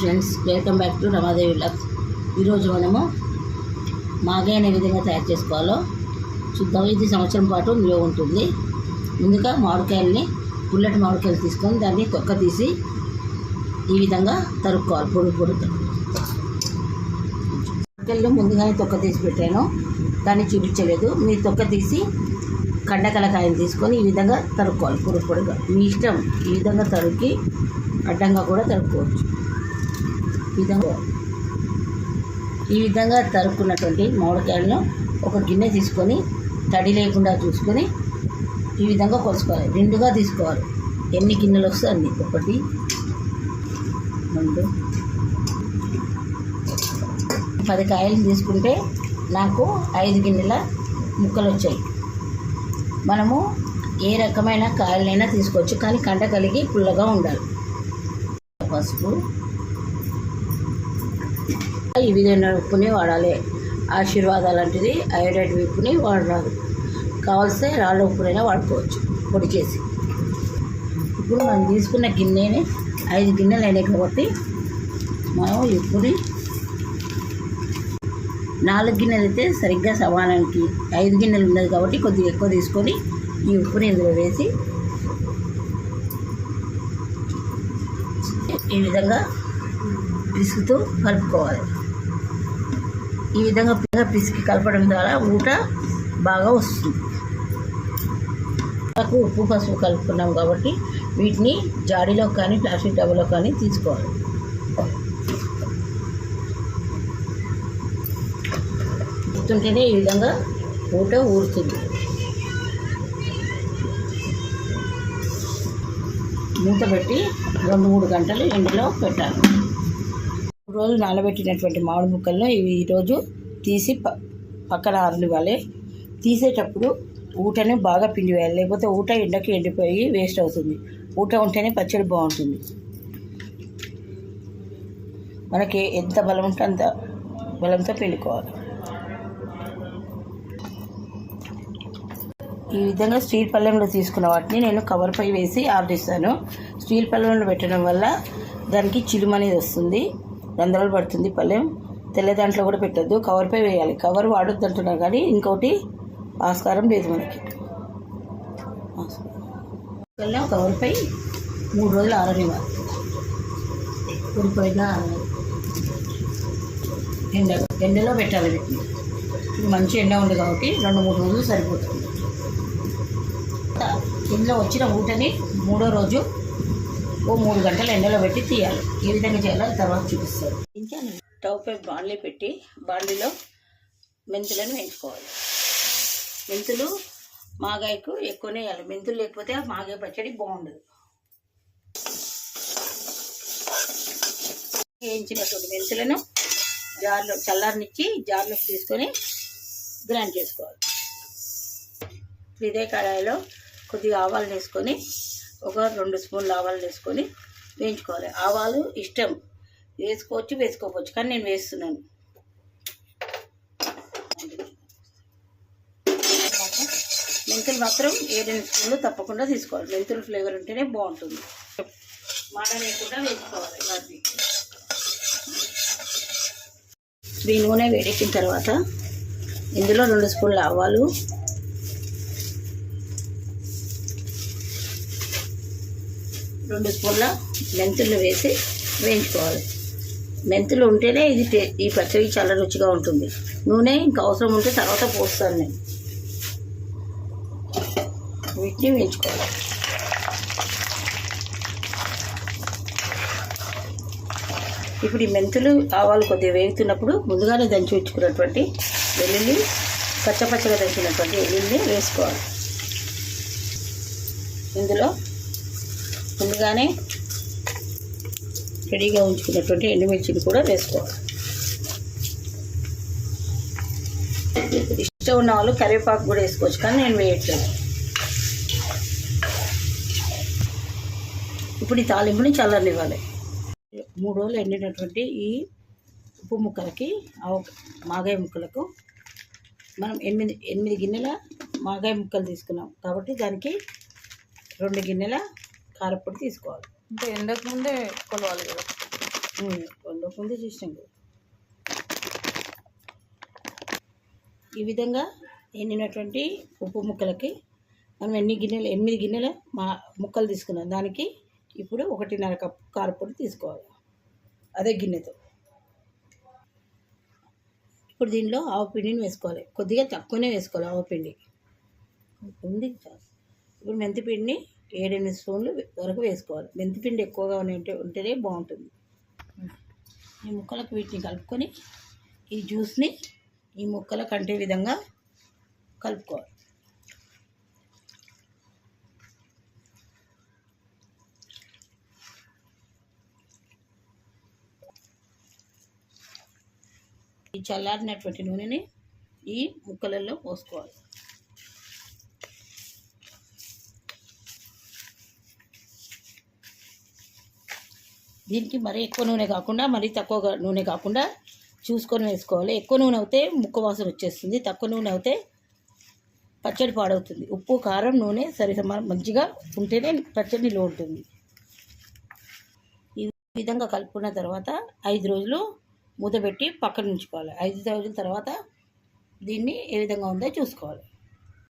Friends welcome back to Ramadevi lux ఈరోజు మనము మాగాయ అనే విధంగా తయారు చేసుకోవాలో చూద్దాం. ఇది సంవత్సరం పాటు నిలువ ఉంటుంది. ముందుగా మామిడికాయల్ని పుల్లటి మామిడికాయలు తీసుకొని దాన్ని తొక్క తీసి ఈ విధంగా తరుక్కోవాలి. పొడి పొడి మామిడికాయలు ముందుగానే తొక్క తీసి పెట్టాను. దాన్ని చూపించలేదు. మీరు తొక్క తీసి కండకలకాయలు తీసుకొని ఈ విధంగా తరుక్కోవాలి. పొడి పొడిగా మీ ఇష్టం ఈ విధంగా తరుక్కి అడ్డంగా కూడా తరుక్కోవచ్చు. విధంగా ఈ విధంగా తరుక్కున్నటువంటి మామిడికాయలను ఒక గిన్నె తీసుకొని తడి లేకుండా చూసుకొని ఈ విధంగా కొలుసుకోవాలి. రెండుగా తీసుకోవాలి. ఎన్ని గిన్నెలు వస్తాయి అన్ని? ఒకటి రెండు పది కాయలు తీసుకుంటే నాకు ఐదు గిన్నెల ముక్కలు వచ్చాయి. మనము ఏ రకమైన కాయలైనా తీసుకోవచ్చు కానీ కంట కలిగి పుల్లగా ఉండాలి. పసుపు ఈ విధమైన ఉప్పుని వాడాలి. ఆశీర్వాద లాంటిది అయోడైడ్ ఉప్పుని వాడరాదు. కావలిస్తే రాళ్ళ ఉప్పునైనా వాడుకోవచ్చు పొడి చేసి. ఇప్పుడు మనం తీసుకున్న గిన్నెని ఐదు గిన్నెలు అయినాయి కాబట్టి మనం ఉప్పుని నాలుగు గిన్నెలు అయితే సరిగ్గా సమానానికి ఐదు గిన్నెలు ఉన్నది కాబట్టి కొద్దిగా ఎక్కువ తీసుకొని ఈ ఉప్పుని ఇందులో వేసి ఈ విధంగా పిసుకుతో కలుపుకోవాలి. ఈ విధంగా పిసికి కలపడం ద్వారా ఊట బాగా వస్తుంది. నాకు ఉప్పు పసుపు కలుపుకున్నాం కాబట్టి వీటిని జాడీలో కానీ ప్లాస్టిక్ డబ్బాలో కానీ తీసుకోవాలి. గుర్తుంటేనే ఈ విధంగా ఊట ఊరుతుంది. మూత పెట్టి రెండు మూడు గంటలు ఎండలో పెట్టాలి. రోజులు నానబెట్టినటువంటి మామిడి ముక్కలను ఇవి ఈరోజు తీసి ప పక్కన ఆరనివ్వాలి తీసేటప్పుడు ఊటనే బాగా పిండి వేయాలి. లేకపోతే ఊట ఎండకి ఎండిపోయి వేస్ట్ అవుతుంది. ఊట ఉంటేనే పచ్చడి బాగుంటుంది. మనకి ఎంత బలం ఉంటే అంత బలంతో పిండుకోవాలి. ఈ విధంగా స్టీల్ పళ్ళెంలో తీసుకున్న వాటిని నేను కవర్పై వేసి ఆర్డిస్తాను స్టీల్ పళ్ళెంలో పెట్టడం వల్ల దానికి చిలుమనేది వస్తుంది. రంధ్రాలు పడుతుంది పళ్ళెం తెల్ల దాంట్లో కూడా పెట్టద్దు. కవర్పై వేయాలి. కవర్ వాడొద్దు అంటున్నారు కానీ ఇంకోటి ఆస్కారం లేదు మనకి. కవర్పై మూడు రోజులు ఆరనివ్వాలి. ఊరిపోయినా ఎండ ఎండలో పెట్టాలి వీటిని. మంచి ఎండ ఉంది కాబట్టి రెండు మూడు రోజులు సరిపోతుంది. ఇందులో వచ్చిన ఊటని మూడో రోజు ఓ మూడు గంటలు ఎండలో పెట్టి తీయాలి. ఏ విధంగా చేయాలో తర్వాత చూపిస్తారు స్టవ్ పై బాండ్లీ పెట్టి బాండ్లీలో మెంతులను వేయించుకోవాలి. మెంతులు మాగాయకు ఎక్కువనే వేయాలి. మెంతులు లేకపోతే మాగాయ పచ్చడి బాగుండదు. వేయించినటువంటి మెంతులను జార్లో చల్లారనిచ్చి జార్లోకి తీసుకొని గ్రైండ్ చేసుకోవాలి. ఇదే కడాయిలో కొద్దిగా ఆవాలు వేసుకొని ఒక రెండు స్పూన్లు ఆవాలు వేసుకొని వేయించుకోవాలి. ఆవాలు ఇష్టం. వేసుకోవచ్చు వేసుకోవచ్చు కానీ నేను వేస్తున్నాను. మెంతులు మాత్రం ఏడెనిమిది స్పూన్లు తప్పకుండా తీసుకోవాలి. మెంతులు ఫ్లేవర్ ఉంటేనే బాగుంటుంది. మాట లేకుండా వేసుకోవాలి వాటిని. ఈ నూనె వేడెక్కిన తర్వాత ఇందులో రెండు స్పూన్ల ఆవాలు రెండు స్పూన్ల మెంతులు వేసి వేయించుకోవాలి. మెంతులు ఉంటేనే ఇది ఈ పచ్చడి చాలా రుచిగా ఉంటుంది. నూనె ఇంకా అవసరం ఉంటే తర్వాత పోస్తాను నేను. వీటిని వేయించుకోవాలి. ఇప్పుడు ఈ మెంతులు ఆవాలు కొద్దిగా వేగుతున్నప్పుడు ముందుగానే దంచి ఉంచుకున్నటువంటి వెల్లుల్లి పచ్చపచ్చగా దంచినటువంటి వెల్లుల్లి వేసుకోవాలి. ఇందులో ముందుగానే రెడీగా ఉంచుకున్నటువంటి ఎండుమిర్చిని కూడా వేసుకోవాలి. ఇష్టం ఉన్న వాళ్ళు కరివేపాకు కూడా వేసుకోవచ్చు కానీ నేను వేయట్లేదు. ఇప్పుడు ఈ తాలింపుని చల్లనివ్వాలి మూడు రోజులు ఎండినటువంటి ఈ ఉప్పు ముక్కలకి మాగాయ ముక్కలకు మనం ఎనిమిది ఎనిమిది గిన్నెల మాగాయ ముక్కలు తీసుకున్నాం. కాబట్టి దానికి రెండు గిన్నెల కారపొడి తీసుకోవాలి. అంటే ఎండకు ముందే కొలవాలి కదా. వండక ముందే చూసినాం కదా. ఈ విధంగా ఎండినటువంటి ఉప్పు ముక్కలకి మనం ఎన్ని గిన్నెలు ఎనిమిది గిన్నెల మా ముక్కలు తీసుకున్నాం. దానికి ఇప్పుడు ఒకటిన్నర కప్పు కారపొడి తీసుకోవాలి. అదే గిన్నెతో. ఇప్పుడు దీనిలో ఆవు పిండిని వేసుకోవాలి. కొద్దిగా తక్కువనే వేసుకోవాలి ఆవు పిండి. ఉంది చాలు. ఇప్పుడు మెంతిపిండిని ఏడెనిమిది స్పూన్లు వరకు వేసుకోవాలి. మెంతిపిండి ఎక్కువగా ఉంటే ఉంటేనే బాగుంటుంది. ఈ ముక్కలకు వీటిని కలుపుకొని ఈ జ్యూస్ని ఈ ముక్కలకు అంటే విధంగా కలుపుకోవాలి. ఈ చల్లారినటువంటి నూనెని ఈ ముక్కలలో పోసుకోవాలి. దీనికి మరీ ఎక్కువ నూనె కాకుండా మరీ తక్కువ నూనె కాకుండా చూసుకొని వేసుకోవాలి. ఎక్కువ నూనె అయితే ముక్క వాసన వచ్చేస్తుంది. తక్కువ నూనె అయితే పచ్చడి పాడవుతుంది. ఉప్పు కారం నూనె సరి మంచిగా ఉంటేనే పచ్చడి నిల్వ ఉంటుంది ఈ విధంగా కలుపుకున్న తర్వాత ఐదు రోజులు మూతపెట్టి పక్కన ఉంచుకోవాలి. ఐదు రోజుల తర్వాత దీన్ని ఏ విధంగా ఉందో చూసుకోవాలి.